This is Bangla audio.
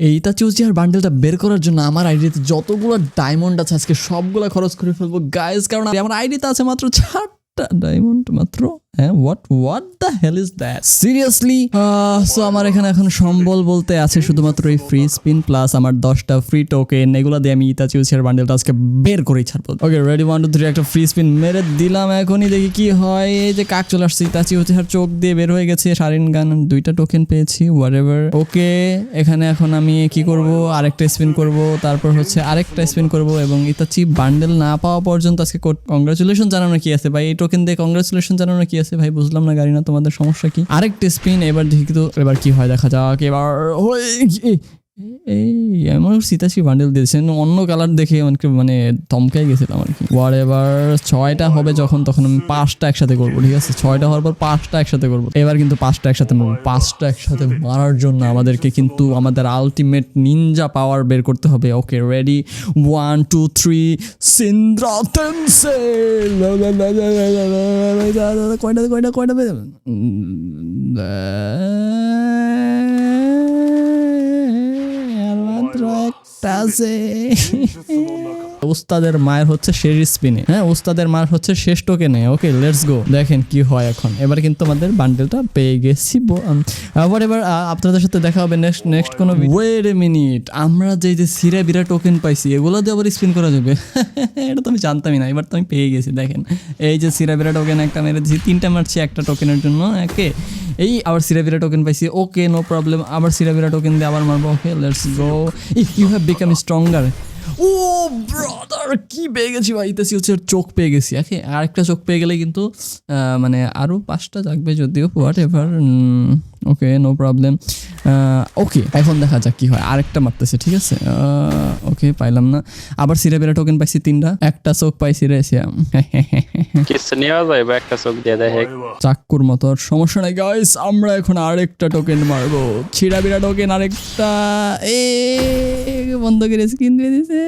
এইটা চুচিয়ার বান্ডেলটা বের করার জন্য আমার আইডিতে যতগুলো ডায়মন্ড আছে, আজকে সবগুলো খরচ করে ফেলব। গাইজ কারণ আমার আইডিতে আছে মাত্র চারটা ডায়মন্ড মাত্র। হ্যাঁ what the hell is that seriously so আমার এখানে এখন সম্বল বলতে আছে শুধুমাত্র এই ফ্রি স্পিন প্লাস আমার দশটা ফ্রি টোকেন এগুলো দিয়ে আমি ইতা চিউচিয়ার বান্ডেলটা আজকে বের করেই ছাড়বো। Okay ready one two three একটা ফ্রি স্পিন মেরে দিলাম এখনই, দেখি কি হয়। এই যে কাক চলে আসছে ইতা চিউচিয়ার চোখ দিয়ে বের হয়ে গেছে সারিন গান দুইটা টোকেন পেয়েছি হোয়াট ওকে এখানে এখন আমি কি করব? আরেকটা স্পিন করব, তারপর হচ্ছে আরেকটা স্পিন করব এবং ইতাচি বান্ডেল না পাওয়া পর্যন্ত আজকে কংগ্রাচুলেশন জানানো কি আছে ভাই? এই টোকেন দিয়ে কংগ্রাচুলেশন জানানো কি আছে? ভাই, বুঝলাম না গাড়ি না, তোমাদের সমস্যা কি? আরেকটা স্পিন এবার দেখি তো, এবার কি হয়, দেখা যাক, এবার এই আমার সীতাশি বান্ডেল দিয়েছেন অন্য কালার দেখে অনেক মানে থমকাই গেছিলাম আর কি ওয়ার এবার ছয়টা হবে যখন তখন আমি পাঁচটা একসাথে করব ঠিক আছে ছয়টা হওয়ার পর পাঁচটা একসাথে করব এবার কিন্তু পাঁচটা একসাথে মারবো পাঁচটা একসাথে মারার জন্য আমাদেরকে কিন্তু আমাদের আলটিমেট নিনজা পাওয়ার বের করতে হবে okay ready one two three সিন্দ্রা তেনসে কয়টা কয়টা কয়টা আছে। উস্তাদের মায়ের হচ্ছে শেষ স্পিনে হ্যাঁ উস্তাদের মায়ের হচ্ছে শেষ টোকেনে ওকে লেটস গো দেখেন কি হয় এখন। এবার কিন্তু আমাদের বান্ডেলটা পেয়ে গেছি আবার এবার আপনাদের সাথে দেখা হবে নেক্সট নেক্সট কোনো ওয়েট এ মিনিট আমরা যে যে সিরা বিরা টোকেন পাইছি এগুলো দিয়ে আবার স্পিন করা যাবে? এটা তো আমি জানতামই না এবার তো আমি পেয়ে গেছি দেখেন। এই যে সিরা বিরা টোকেন একটা মেরে দিয়েছি তিনটা মারছি একটা টোকেনের জন্য একে এই আবার সিরাভিরা টোকেন পাইছি। ওকে নো প্রবলেম আবার সিরাভিরা টোকেন দিয়ে আবার মারবো। Okay let's go if you have become stronger oh brother কি পেয়ে গেছি ভাই? ইতাসি হচ্ছে চোখ পেয়ে গেছি। ওকে আরেকটা চোখ পেয়ে গেলে কিন্তু মানে আরও পাঁচটা জাগবে যদিও whatever okay no problem okay এখন দেখা যাক কি হয়। আরেকটা মারতেছে ঠিক আছে? ওকে পাইলাম না। আবার সিরাবিরা টোকেন পাইছি তিনটা। একটা চোখ পাইছি রে কিছু নেওয়া যায় বা একটা চোখ দিয়ে দেখে। চাক্কুর মতো সমস্যা নাই গাইস আমরা এখন আরেকটা টোকেন মারবো। ছিড়া বিড়া টোকেন আরেকটা। এ বন্ধ করে স্ক্রিন দিয়ে দিছে।